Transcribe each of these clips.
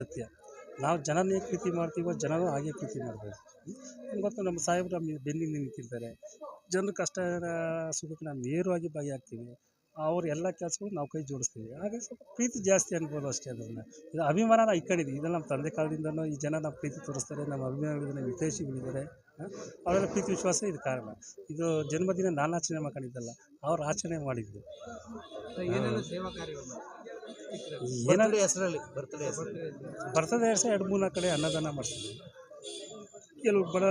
ಸತ್ಯ. ನಾವು ಜನರನ್ನ ಹೇಗೆ ಪ್ರೀತಿ ಮಾಡ್ತೀವೋ ಜನರು ಹಾಗೆ ಪ್ರೀತಿ ಮಾಡಬೇಕು ಗೊತ್ತು ನಮ್ಮ ಸಾಹೇಬರು ನಮ್ಮ ಬೆನ್ನಿಗೆ ನಿಂತಿರ್ತಾರೆ. ಜನರ ಕಷ್ಟ, ಸುಖಕ್ಕೆ ನಾವು ನೇರವಾಗಿ ಭಾಗಿಯಾಗ್ತೀವಿ ಅವ್ರ ಎಲ್ಲ ಕೆಲಸಗಳು ನಾವು ಕೈ ಜೋಡಿಸ್ತೀವಿ. ಹಾಗೆ ಸ್ವಲ್ಪ ಪ್ರೀತಿ ಜಾಸ್ತಿ ಅನ್ಬೋದು ಅಷ್ಟೇ ಅದನ್ನು ಇದು ಅಭಿಮಾನ ನಾವು ಇಟ್ಕೊಂಡಿದ್ದೀವಿ ಇದೆಲ್ಲ ನಮ್ಮ ತಂದೆ ಕಾಲದಿಂದನೂ ಈ ಜನ ನಮ್ಮ ಪ್ರೀತಿ ತೋರಿಸ್ತಾರೆ, ನಮ್ಮ ಅಭಿಮಾನಿಗಳಿದ್ದಾರೆ ಹಿತೈಷಿಗಳಿದ್ದಾರೆ ಅವರೆಲ್ಲ ಪ್ರೀತಿ ವಿಶ್ವಾಸ ಇದು ಕಾರಣ. ಇದು ಜನ್ಮದಿನ ನಾನು ಆಚರಣೆ ಮಾಡ್ಕೊಂಡಿದ್ದಲ್ಲ, ಅವ್ರು ಆಚರಣೆ ಮಾಡಿದ್ದು ಏನಾದ್ರು ಹೆಸರಲ್ಲಿ ಬರ್ತ್ಡೇ ಹೆಸರಲ್ಲಿ. ಬರ್ತದೆ ಹೆಸರು ಎರಡು ಮೂರು ನಾಲ್ಕು ಕಡೆ ಅನ್ನದಾನ ಮಾಡ್ತೀವಿ. ಕೆಲವು ಬಡ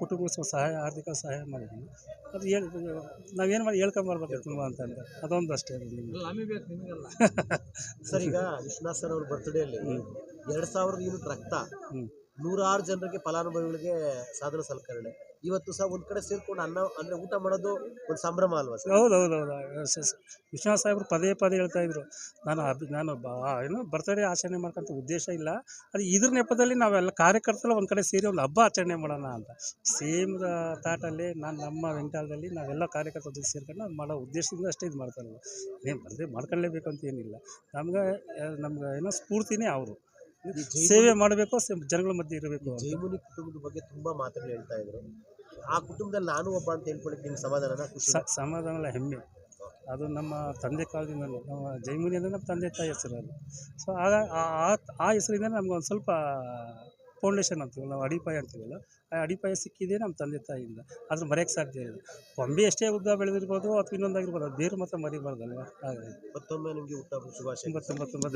ಕುಟುಂಬಕ್ಕೆ ಸ್ವಲ್ಪ ಸಹಾಯ ಆರ್ಥಿಕ ಸಹಾಯ ಮಾಡಿದ್ವಿ. ಅದು ಹೇಳಿ ನಾವೇನು ಮಾಡಿ ಹೇಳ್ಕೊಂಬರ್ಬೇಕು ತುಂಬ ಅಂತಂದ್ರೆ. ಅದೊಂದು ಅಷ್ಟೇ ಅದು ನಿಮ್ಗೆ ನಮಗೆ ಬೇಕು ನಿಮಗಲ್ಲ? ಸರ್ ಈಗ ವಿಶ್ವನಾಥ್ ಸರ್ ಅವ್ರ ಬರ್ತ್ಡೇಲಿ ಎರಡು ಸಾವಿರದ ಯೂನಿಟ್ ರಕ್ತ. ಹ್ಞೂ ನೂರಾರು ಜನರಿಗೆ ಫಲಾನುಭವಿಗಳಿಗೆ ಸಾಧನ ಸಲಕರಣೆ. ಇವತ್ತು ಸಹ ಒಂದ್ ಕಡೆ ಸೇರ್ಕೊಂಡು ಅನ್ನ, ಅಂದ್ರೆ ಊಟ ಮಾಡೋದು ಒಂದು ಸಂಭ್ರಮ ಅಲ್ವಾ ಸರ್? ಹೌದು ಹೌದು ಹೌದು ವಿಶ್ವನಾಥ್ ಸಾಹೇಬರು ಪದೇ ಪದೇ ಹೇಳ್ತಾ ಇದ್ರು. ನಾನು ಅಭಿ, ನಾನು ಏನೋ ಏನು ಬರ್ತಡೇ ಆಚರಣೆ ಮಾಡ್ಕೊಂತ ಉದ್ದೇಶ ಇಲ್ಲ. ಅದು ಇದ್ರ ನೆಪದಲ್ಲಿ ನಾವೆಲ್ಲ ಕಾರ್ಯಕರ್ತರು ಒಂದು ಕಡೆ ಸೇರಿ ಒಂದು ಹಬ್ಬ ಆಚರಣೆ ಮಾಡೋಣ ಅಂತ. ಸೇಮ್ ತಾಟಲ್ಲಿ ನಾನು ನಮ್ಮ ವೆಂಟಾಲದಲ್ಲಿ ನಾವೆಲ್ಲ ಕಾರ್ಯಕರ್ತರ ಜೊತೆ ಸೇರ್ಕೊಂಡು ಅದು ಮಾಡೋ ಉದ್ದೇಶದಿಂದ ಅಷ್ಟೇ ಇದು ಮಾಡ್ತಾರೆ ಏನು ಬರ್ತಡೇ ಮಾಡ್ಕೊಳ್ಳೇಬೇಕು ಅಂತ ಏನಿಲ್ಲ. ನಮ್ಗೆ ನಮ್ಗೆ ಏನೋ ಸ್ಫೂರ್ತಿನೇ ಅವರು. ಸೇವೆ ಮಾಡಬೇಕು ಜನಗಳ ಮಧ್ಯೆ ಇರಬೇಕು ಜೈಮುನಿ ಕುಟುಂಬದ ಬಗ್ಗೆ ತುಂಬಾ ಮಾತುಗಳು ಹೇಳ್ತಾ ಇದ್ರು. ಆ ಕುಟುಂಬದಲ್ಲಿ ನಾನು ಒಬ್ಬ ಅಂತ ಹೇಳ್ಕೊಳಕ್ಕೆ ನಿಮ್ಗೆ ಸಮಾಧಾನ ಸಮಾಧಾನ ಅಲ್ಲ ಹೆಮ್ಮೆ. ಅದು ನಮ್ಮ ತಂದೆ ಕಾಲದಿಂದ ನಮ್ಮ ಜೈಮುನಿ ಅಂದರೆ ನಮ್ಮ ತಂದೆ ತಾಯಿ ಹೆಸರು ಅದು. ಸೊ ಆಗ ಆ- ಹೆಸರಿಂದ ನಮ್ಗೆ ಒಂದು ಸ್ವಲ್ಪ ಫೌಂಡೇಶನ್ ಅಂತೀವಲ್ಲ ನಾವು ಅಡಿಪಾಯ ಅಂತೀವಲ್ಲ ಆ ಅಡಿಪಾಯ ಸಿಕ್ಕಿದೆ ನಮ್ಮ ತಂದೆ ತಾಯಿಯಿಂದ. ಅದ್ರ ಮರೆಯೋಕ್ಕೆ ಸಾಧ್ಯ ಇಲ್ಲ. ಕೊಂಬೆ ಎಷ್ಟೇ ಉದ್ದ ಬೆಳೆದಿರ್ಬೋದು ಅಥವಾ ಇನ್ನೊಂದಾಗಿರ್ಬೋದು ಅದು ಬೇರೆ ಮಾತ್ರ ಮರಿಬಾರ್ದಲ್ವ? ಹಾಗಾಗಿ ಮತ್ತೊಮ್ಮೆ ನಿಮಗೆ ಊಟ ಶುಭಾಶಯ. ತುಂಬ ತುಂಬ ತುಂಬ